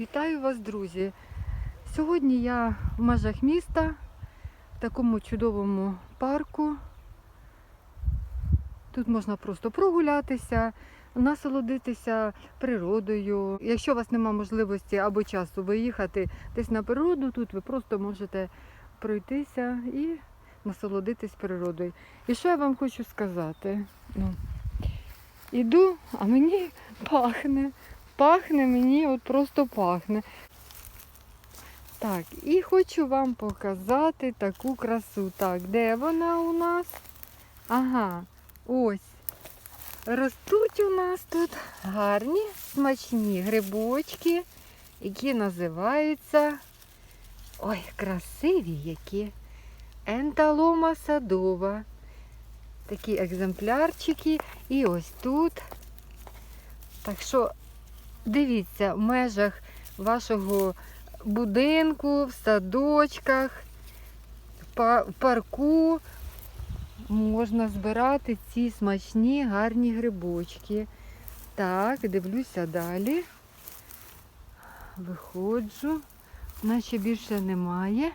Вітаю вас, друзі! Сьогодні я в межах міста, в такому чудовому парку. Тут можна просто прогулятися, насолодитися природою. Якщо у вас немає можливості або часу виїхати десь на природу, тут ви просто можете пройтися і насолодитись природою. І що я вам хочу сказати? Ну, іду, а мені пахне. Пахне мені, от просто пахне. Так, і хочу вам показати таку красу. Так, де вона у нас? Ага, ось. Ростуть у нас тут гарні смачні грибочки, які називаються. Ой, красиві які. Енталома садова. Такі екземплярчики. І ось тут. Так що дивіться, в межах вашого будинку, в садочках, в парку можна збирати ці смачні гарні грибочки. Так, дивлюся далі. Виходжу, наче більше немає.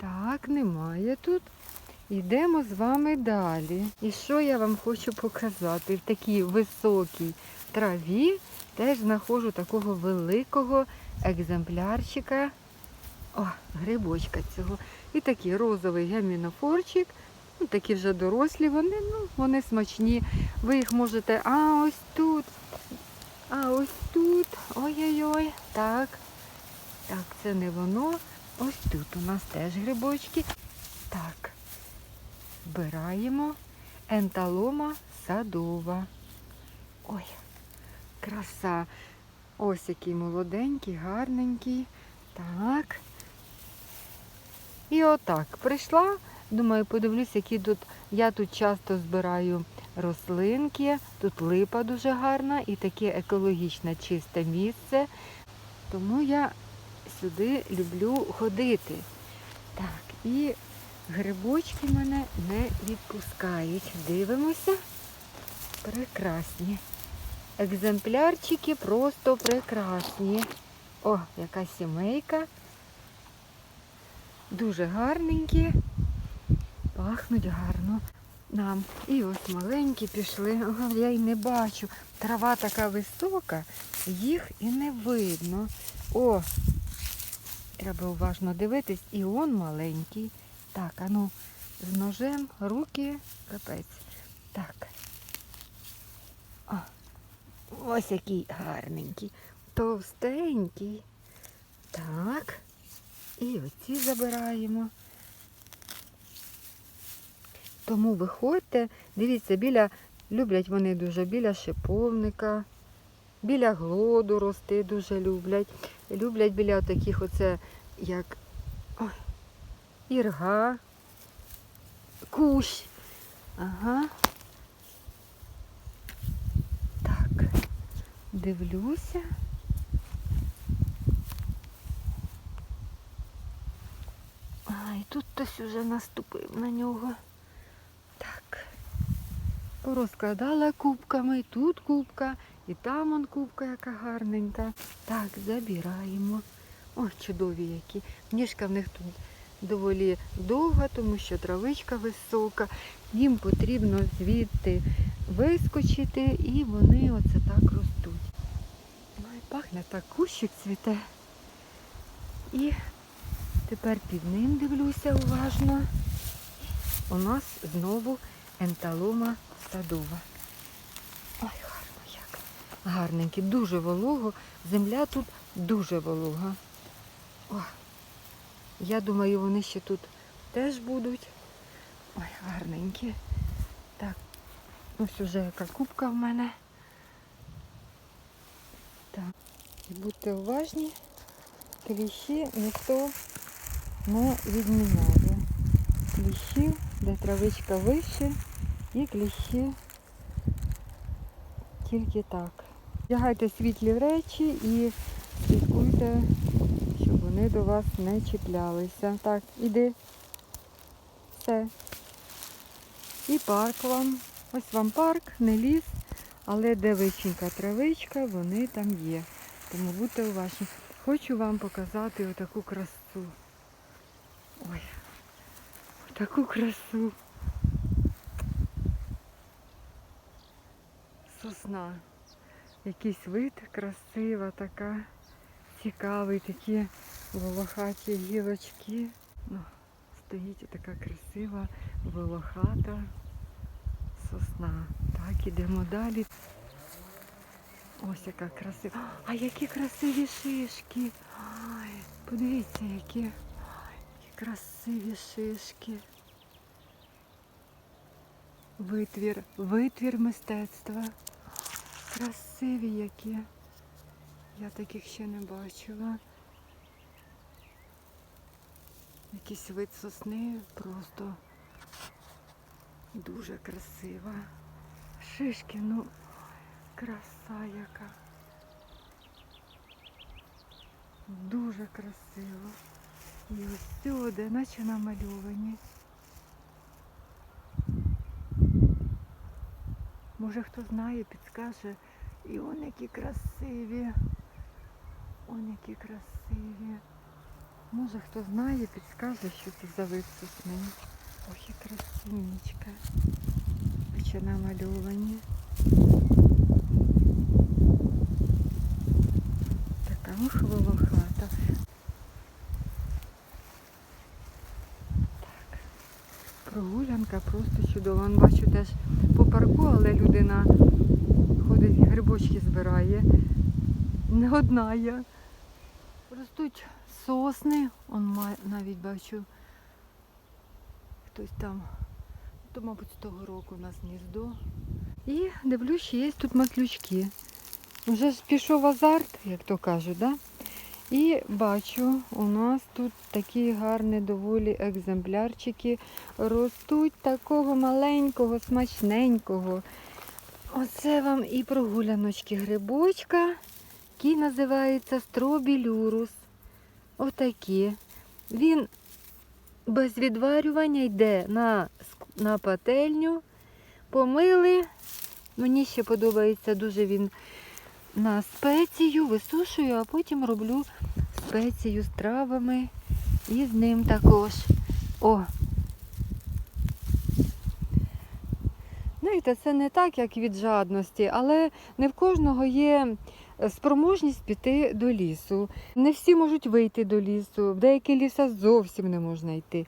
Так, немає тут. Йдемо з вами далі. І що я вам хочу показати? В такій високій траві теж знаходжу такого великого екземплярчика. О, грибочка цього. І такий розовий гемінофорчик. Ну, такі вже дорослі, вони, ну, вони смачні. Ви їх можете. А, ось тут. А ось тут. Ой-ой-ой. Так. Так, це не воно. Ось тут у нас теж грибочки. Так. Збираємо енталома садова. Ой, краса. Ось який молоденький, гарненький. Так. І отак. Прийшла, думаю, подивлюсь, які тут. Я тут часто збираю рослинки. Тут липа дуже гарна і таке екологічне чисте місце. Тому я сюди люблю ходити. Так, і грибочки мене не відпускають. Дивимося. Прекрасні. Екземплярчики просто прекрасні. О, яка сімейка. Дуже гарненькі. Пахнуть гарно нам. І ось маленькі пішли. Ага, я й не бачу. Трава така висока, їх і не видно. О! Треба уважно дивитись. І он маленький. Так, а ну, з ножем, руки, капець. Так. О, ось який гарненький. Товстенький. Так. І оці забираємо. Тому виходьте, дивіться, біля, люблять вони дуже біля шиповника, біля глоду рости дуже люблять. Люблять біля таких оце, як ой, ірга, кущ. Ага. Так, дивлюся. А, і тут хтось уже наступив на нього. Так. Порозкладала кубками, тут кубка, і там он кубка, яка гарненька. Так, забираємо. Ой, чудові які. Ніжка в них тут доволі довга, тому що травичка висока. Їм потрібно звідти вискочити і вони оце так ростуть. Пахне так кущик цвіте. І тепер під ним дивлюся уважно. У нас знову енталома садова. Ой, гарно як. Гарненький, дуже волого. Земля тут дуже волога. О, я думаю, вони ще тут теж будуть. Ой, гарненькі. Так, ось уже яка кубка в мене. Так. І будьте уважні, кліщі ніхто не відміняє. Кліщі, де травичка вище, і кліщі тільки так. Вдягайте світлі речі і слідкуйте, щоб вони до вас не чіплялися. Так, іди. Все. І парк вам. Ось вам парк, не ліс, але де виченька травичка, вони там є. Тому будьте уважні. Хочу вам показати отаку красу. Ой, отаку красу. Сосна. Якийсь вид красива така. Цікавий, такі волохаті гілочки. Ну, стоїть така красива, волохата сосна. Так, ідемо далі. Ось яка красива. А які красиві шишки. Ай, подивіться, які, які красиві шишки. Витвір, витвір мистецтва. Красиві які. Я таких ще не бачила. Якийсь вид сосни просто дуже красива. Шишки, ну, краса яка. Дуже красиво. І ось сюди, наче намальовані. Може хто знає, підскаже. І он які красиві. Он які красиві. Може хто знає, підскаже, що це за вид сосни. Ох, і красунечка. Ще намальовані. Така ох волохата. Так. Прогулянка просто чудова. Вон бачу теж по парку, але людина ходить, грибочки збирає. Не одна я. Ростуть сосни, он навіть бачу хтось там, то, мабуть, з того року у нас гніздо. І дивлюсь, є тут маслючки. Вже ж пішов азарт, як то кажуть, да? І бачу, у нас тут такі гарні доволі екземплярчики ростуть такого маленького, смачненького. Оце вам і прогуляночки грибочка, який називається стробілюрус. Отакі. Він без відварювання йде на, на пательню. Помили. Мені ще подобається дуже він на спецію, висушую, а потім роблю спецію з травами і з ним також. О! Знаєте, це не так, як від жадності, але не в кожного є спроможність піти до лісу. Не всі можуть вийти до лісу, в деякі ліса зовсім не можна йти.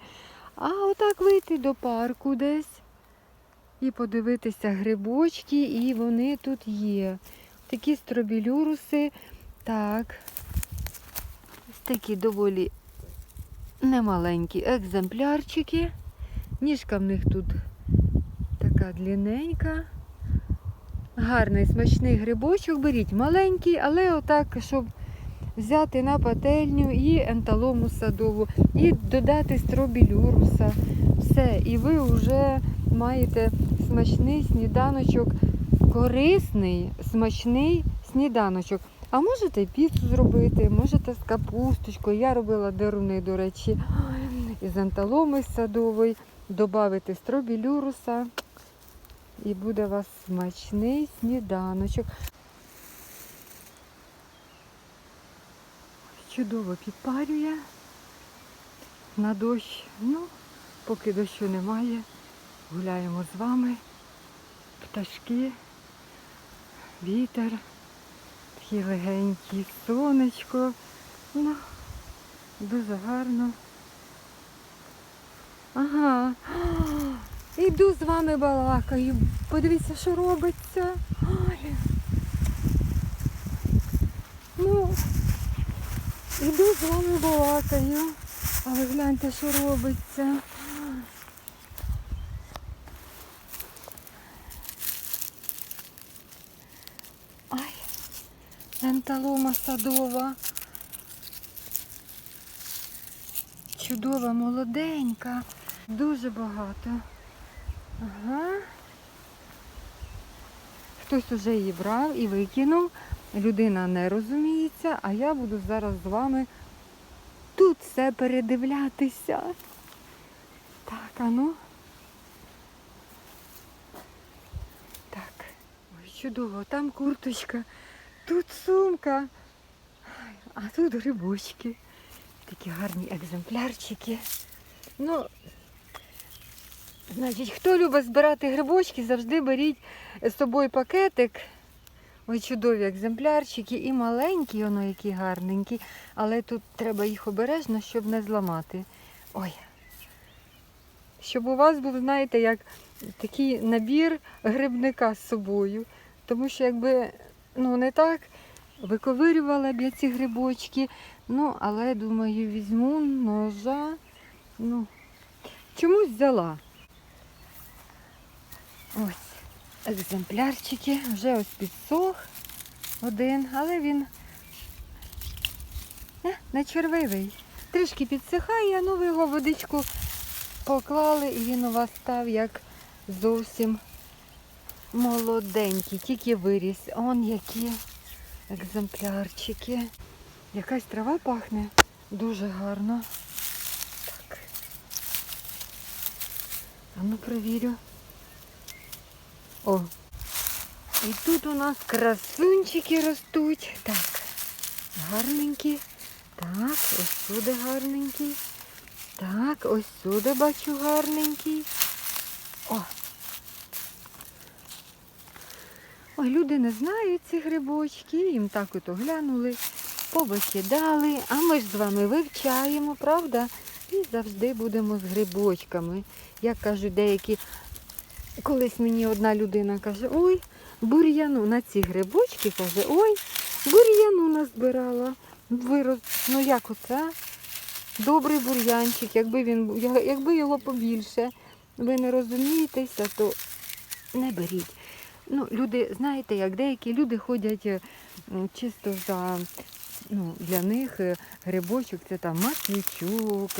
А отак вийти до парку десь і подивитися грибочки, і вони тут є. Такі стробілюруси. Так. Ось такі доволі немаленькі екземплярчики. Ніжка в них тут така длинненька. Гарний смачний грибочок. Беріть маленький, але отак, щоб взяти на пательню і енталому садову, і додати стробілюруса. Все, і ви вже маєте смачний сніданочок, корисний, смачний сніданочок. А можете піцу зробити, можете з капусточкою. Я робила деруни, до речі, із анталоми садової, додати стробілюруса. І буде у вас смачний сніданочок. Чудово підпарює на дощ. Ну, поки дощу немає, гуляємо з вами. Пташки, вітер, такі легенькі, сонечко. Ну, дуже гарно. Ага. Іду з вами балакаю. Подивіться, що робиться. Ай. Ну, іду з вами балакаю. Але гляньте, що робиться. Ай, енталома садова. Чудова, молоденька. Дуже багато. Ага. Хтось уже її брав і викинув. Людина не розуміється, а я буду зараз з вами тут все передивлятися. Так, а ну. Так. Ой, чудово, там курточка, тут сумка. А тут грибочки. Такі гарні екземплярчики. Ну, значить, хто любить збирати грибочки, завжди беріть з собою пакетик. Ой, чудові екземплярчики і маленькі, воно які гарненькі, але тут треба їх обережно, щоб не зламати. Ой. Щоб у вас був, знаєте, як такий набір грибника з собою. Тому що якби ну не так, виковирювала б я ці грибочки. Ну, але думаю, візьму ножа. Ну, чомусь взяла. Ось екземплярчики. Вже ось підсох один, але він е, не червивий. Трішки підсихає, ну ви його водичку поклали і він у вас став як зовсім молоденький, тільки виріс. Он які екземплярчики. Якась трава пахне дуже гарно. Так. А ну провірю. О. І тут у нас красунчики ростуть. Так, гарненькі. Так, ось сюди гарненький. Так, ось сюди бачу гарненький. О. Ой, люди не знають ці грибочки, їм так от оглянули, повикидали, а ми ж з вами вивчаємо, правда? І завжди будемо з грибочками. Як кажуть деякі, колись мені одна людина каже, ой, бур'яну на ці грибочки каже, ой, бур'яну назбирала. Вирос, ну як оце? Добрий бур'янчик, якби він якби його побільше. Ви не розумієтеся, то не беріть. Ну, люди, знаєте, як деякі люди ходять е, чисто за. Ну, для них е, грибочок це там маслючок,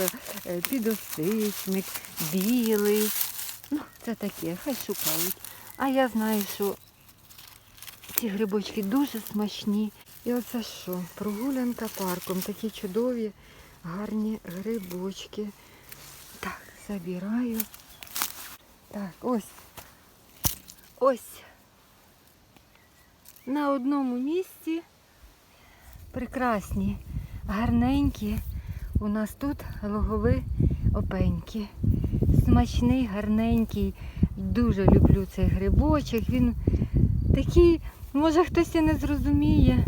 е, підосичник, білий. Ну, це таке, хай шукають. А я знаю, що ці грибочки дуже смачні. І оце що? Прогулянка парком. Такі чудові, гарні грибочки. Так, забираю. Так, ось. Ось. На одному місці прекрасні, гарненькі. У нас тут логові опеньки. Смачний, гарненький. Дуже люблю цей грибочок. Він такий, може хтось і не зрозуміє,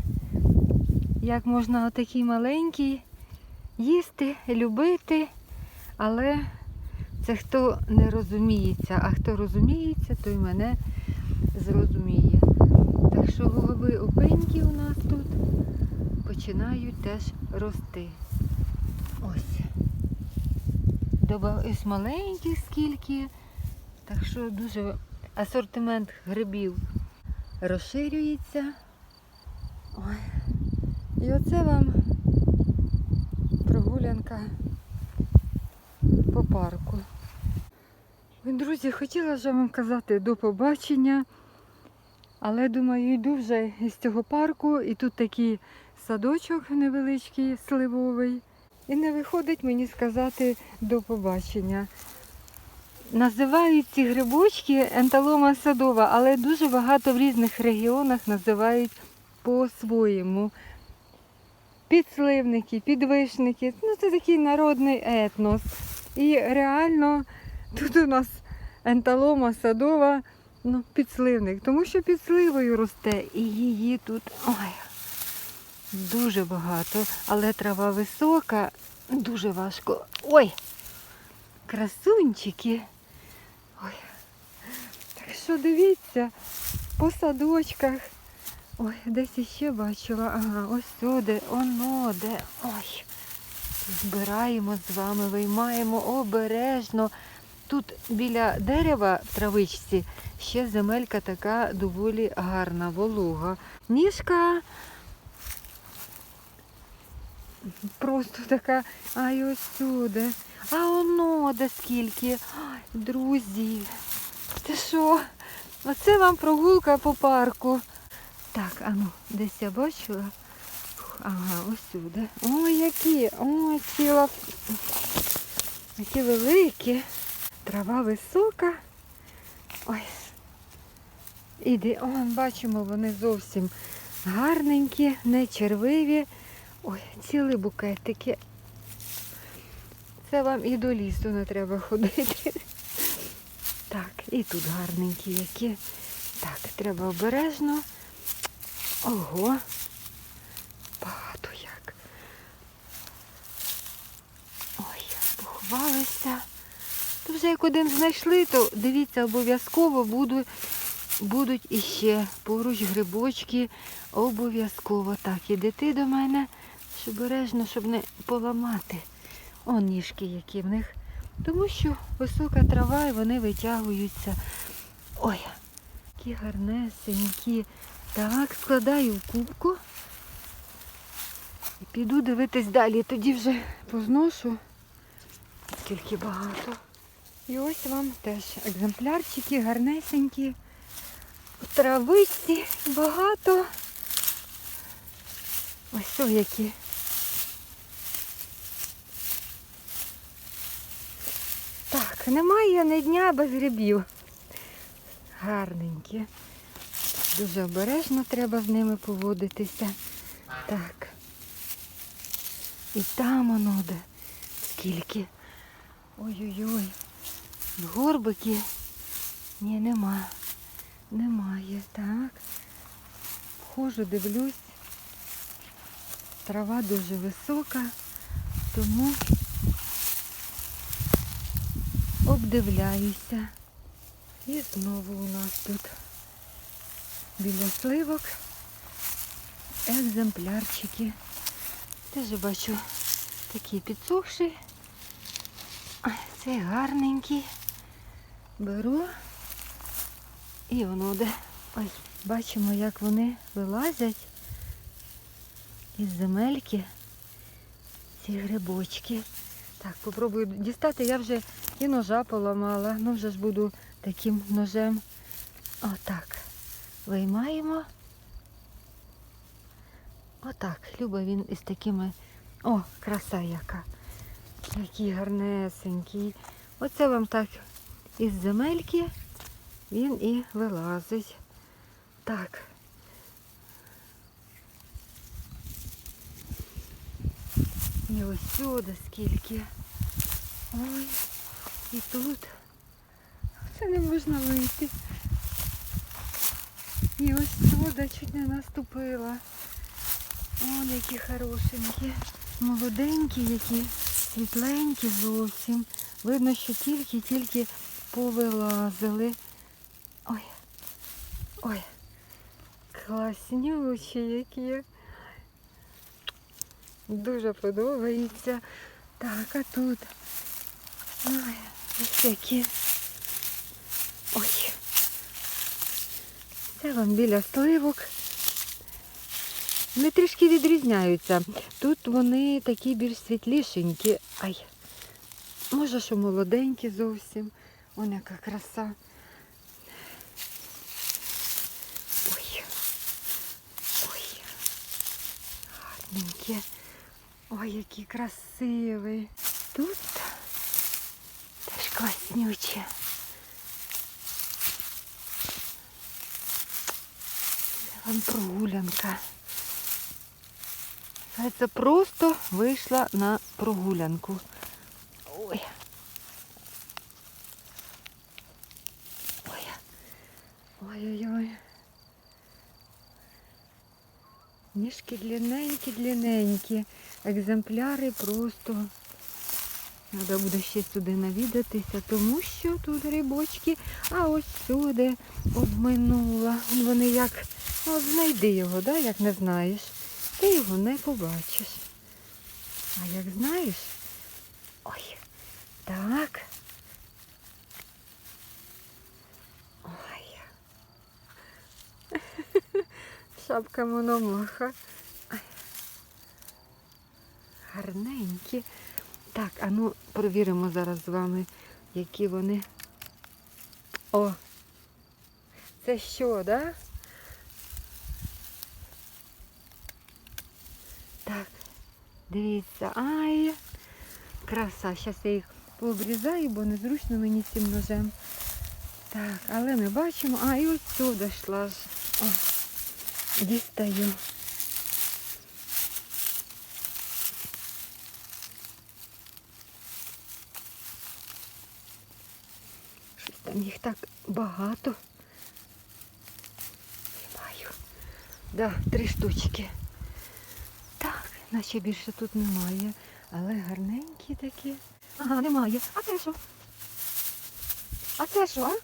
як можна отакий маленький їсти, любити. Але це хто не розуміється, а хто розуміється, той мене зрозуміє. Що голови опеньки у нас тут починають теж рости. Ось. Ось маленьких скільки. Так що дуже асортимент грибів розширюється. Ой. І оце вам прогулянка по парку. Друзі, хотіла ж вам казати до побачення, але думаю, йду вже із цього парку, і тут такий садочок невеличкий, сливовий. І не виходить мені сказати до побачення. Називають ці грибочки енталома садова, але дуже багато в різних регіонах називають по-своєму. Підсливники, підвишники, ну це такий народний етнос. І реально тут у нас енталома садова, ну, підсливник, тому що під сливою росте і її тут ой, дуже багато, але трава висока, дуже важко. Ой! Красунчики. Ой. Так що дивіться, по садочках. Ой, десь іще бачила. Ага, ось сюди, оно де. Ой. Збираємо з вами, виймаємо обережно. Тут біля дерева в травичці ще земелька така доволі гарна, волога. Ніжка просто така, ай ось сюди. А воно де скільки. Ай, друзі. Це що? Оце вам прогулка по парку. Так, а ну, десь я бачила. Ага, ось сюди. Ой, які, ой, ціла. Які великі. Трава висока. Ой. Іди, он, бачимо, вони зовсім гарненькі, не червиві. Ой, цілі букетики. Це вам і до лісу не треба ходити. Так, і тут гарненькі які. Так, треба обережно. Ого. Багато як. Ой, поховалися. Вже як один знайшли, то дивіться, обов'язково буду, будуть іще поруч грибочки. Обов'язково так. Ідете до мене, щоб обережно, щоб не поламати. О, ніжки які в них. Тому що висока трава і вони витягуються. Ой, які гарнесенькі. Так, складаю в кубку. І піду дивитись далі. Тоді вже позношу. Скільки багато. І ось вам теж екземплярчики гарнесенькі. Трависті багато. Ось о які. Так, немає ні дня без грибів. Гарненькі. Дуже обережно треба з ними поводитися. Так. І там воно де. Скільки. Ой-ой-ой. Горбики. Ні, нема. Немає. Так. Хожу, дивлюсь. Трава дуже висока, тому обдивляюся. І знову у нас тут біля сливок екземплярчики. Теж бачу такі підсохші. Ай, Цей гарненький. Беру і воно де. Ой, бачимо, як вони вилазять із земельки ці грибочки. Так, попробую дістати. Я вже і ножа поламала. Ну вже ж буду таким ножем. Отак. Виймаємо. Отак. Люба він із такими. О, краса яка. Який гарнесенький. Оце вам так із земельки він і вилазить. Так. І ось сюди скільки. Ой, і тут. Це не можна вийти. І ось сюди чуть не наступила. О, які хорошенькі. Молоденькі, які світленькі зовсім. Видно, що тільки-тільки повилазили. Ой. Ой. Класнючі які. Дуже подобається. Так, а тут. Ой, ось які. Ой. Це вам біля сливок. Вони трішки відрізняються. Тут вони такі більш світлішенькі. Ай. Може, що молоденькі зовсім. Вон яка краса. Ой. Ой. Гарненькі. Ой, який красивий. Тут теж класнюче. Це вам прогулянка. Це просто вийшла на прогулянку. Ой. Ой-ой-ой. Ніжки длинненькі, длинненькі. Екземпляри просто. Треба буде ще сюди навідатися, тому що тут грибочки, а ось сюди обминула. Вони як, ну, знайди його, да, як не знаєш, ти його не побачиш. А як знаєш, ой, так. Ой. Шапка мономаха. Гарненькі. Так, а ну провіримо зараз з вами, які вони. О! Це що, да? Так, дивіться, ай, краса. Зараз я їх пообрізаю, бо незручно мені цим ножем. Так, але ми бачимо, а і ось сюди йшла ж. О, дістаю. Щось там їх так багато. Маю. Да, три штучки. Так, наче більше тут немає, але гарненькі такі. Ага, немає. А це що? А це що, а?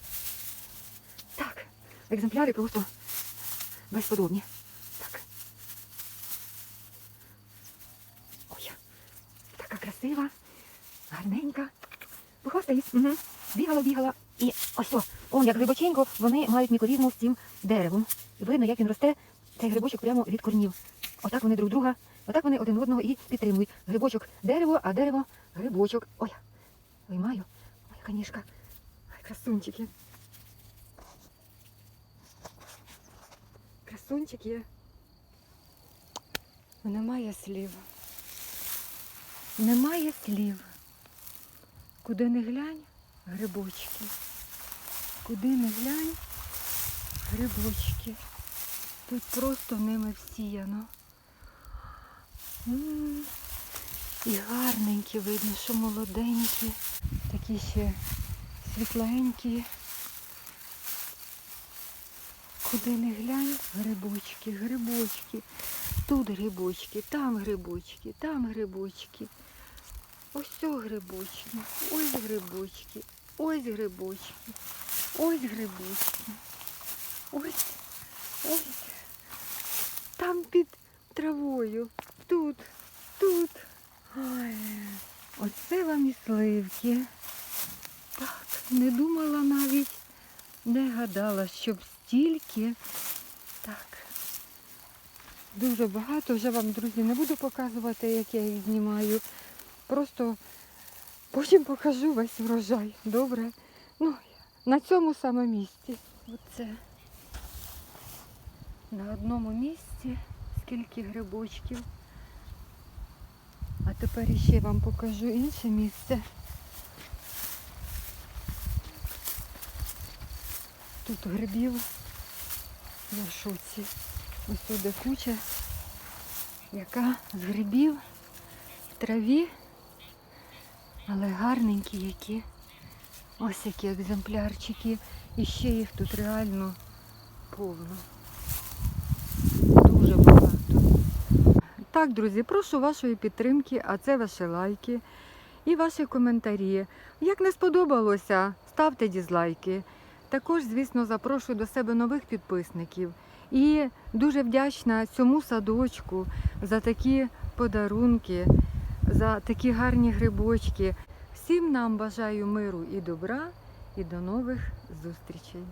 Так, екземпляри просто безподобні. Так. Ой, така красива, гарненька. Пухостий. Угу. Бігала, бігала. І ось о, он як глибоченько, вони мають мікорізму з цим деревом. І видно, як він росте, цей грибочок прямо від корнів. Отак вони друг друга, отак вони один одного і підтримують. Грибочок дерево, а дерево грибочок. Ой, виймаю. Ой, яка ніжка. Ой, красунчики. Красунчики. Немає слів. Немає слів. Куди не глянь, грибочки. Куди не глянь, грибочки. Тут просто ними всіяно. І гарненькі видно, що молоденькі, такі ще світленькі. Куди не глянь, грибочки, грибочки. Тут грибочки, там грибочки, там грибочки. Ось цього грибочки, ось грибочки, ось грибочки, ось грибочки. Ось, ось. Там під травою. Тут, тут. Ой, оце вам і сливки. Так, не думала навіть, не гадала, щоб стільки. Так. Дуже багато. Вже вам, друзі, не буду показувати, як я їх знімаю. Просто потім покажу весь врожай. Добре? Ну, на цьому саме місці. Оце. На одному місці скільки грибочків. А тепер ще вам покажу інше місце. Тут грибів на шоці. Ось сюди куча, яка з грибів в траві, але гарненькі які. Ось які екземплярчики. І ще їх тут реально повно. Дуже багато. Так, друзі, прошу вашої підтримки, а це ваші лайки і ваші коментарі. Як не сподобалося, ставте дізлайки. Також, звісно, запрошую до себе нових підписників. І дуже вдячна цьому садочку за такі подарунки, за такі гарні грибочки. Всім нам бажаю миру і добра і до нових зустрічей.